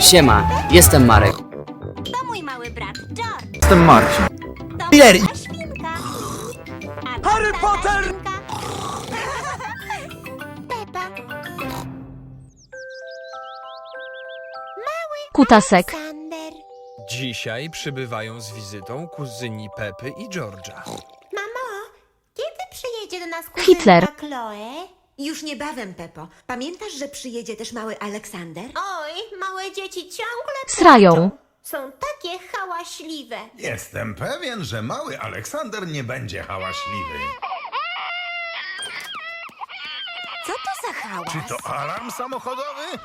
Siema, jestem Marek. To mój mały brat George. Jestem Marcin. To Miller. moja świnka. A to Harry tata Potter! Świnka. Pepa. Kutasek. Sander. Dzisiaj przybywają z wizytą kuzyni Pepy i George'a. Mamo, kiedy przyjedzie do nas kuzynka Hitler. Chloe? Już niebawem, Pepo. Pamiętasz, że przyjedzie też mały Aleksander? Oj, małe dzieci ciągle Srają. Są takie hałaśliwe. Jestem pewien, że mały Aleksander nie będzie hałaśliwy. Co to za hałas? Czy to alarm samochodowy?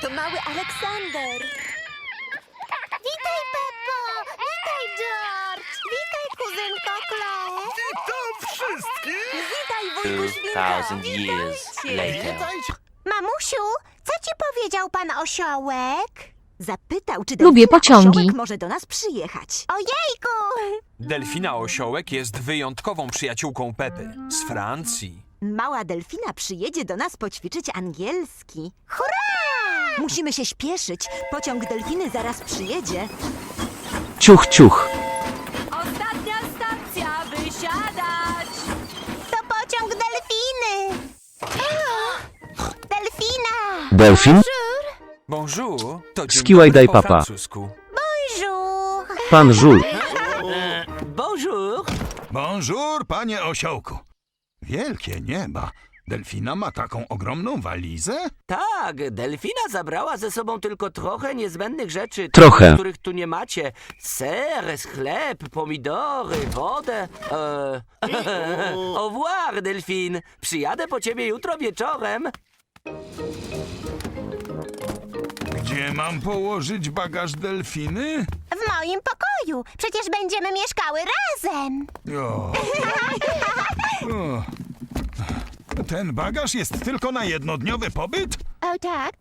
To mały Aleksander. Witaj, Peppo! Witaj, George! Witaj, kuzynko Chloe! To wszystkich! Witaj, wujku years Witajcie! Mamusiu, co ci powiedział pan osiołek? Zapytał, czy Lubię delfina pociągi. osiołek może do nas przyjechać. Ojejku! Delfina Osiołek jest wyjątkową przyjaciółką Pepy z Francji. Mała delfina przyjedzie do nas poćwiczyć angielski. Hurra! Musimy się śpieszyć. Pociąg delfiny zaraz przyjedzie. Ciuch, ciuch. Delfin? Bonjour to dzień Skiłaj dobry daj po papa. francusku. Bonjour! Pan Żul. Bonjour. Bonjour, panie osiołku. Wielkie nieba. Delfina ma taką ogromną walizę? Tak, delfina zabrała ze sobą tylko trochę niezbędnych rzeczy, Trochę. tych, których tu nie macie. Ser, chleb, pomidory, wodę. E... Au revoir, delfin. Przyjadę po ciebie jutro wieczorem. Mam położyć bagaż delfiny? W moim pokoju! Przecież będziemy mieszkały razem! O. O. Ten bagaż jest tylko na jednodniowy pobyt? O tak,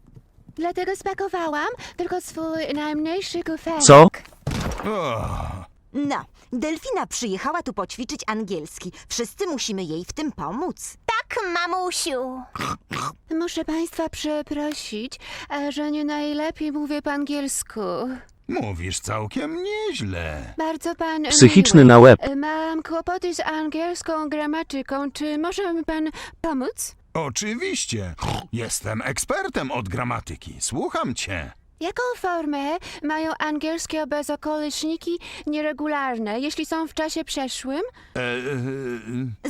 dlatego spakowałam tylko swój najmniejszy kuferek. Co? O. No, delfina przyjechała tu poćwiczyć angielski. Wszyscy musimy jej w tym pomóc. Tak, mamusiu! Muszę państwa przeprosić, e, że nie najlepiej mówię po angielsku. Mówisz całkiem nieźle. Bardzo pan Psychiczny miły. na łeb. E, Mam kłopoty z angielską gramatyką. Czy może mi pan pomóc? Oczywiście. Jestem ekspertem od gramatyki. Słucham cię. Jaką formę mają angielskie bezokoliczniki nieregularne, jeśli są w czasie przeszłym? E,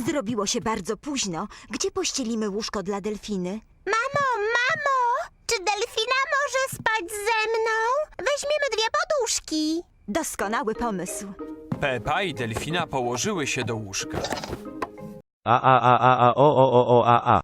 e, Zrobiło się bardzo późno. Gdzie pościelimy łóżko dla delfiny? Mamo, mamo! Czy delfina może spać ze mną? Weźmiemy dwie poduszki. Doskonały pomysł. Pepa i Delfina położyły się do łóżka. A, a, a, a, a, o, o, o, o, a, a.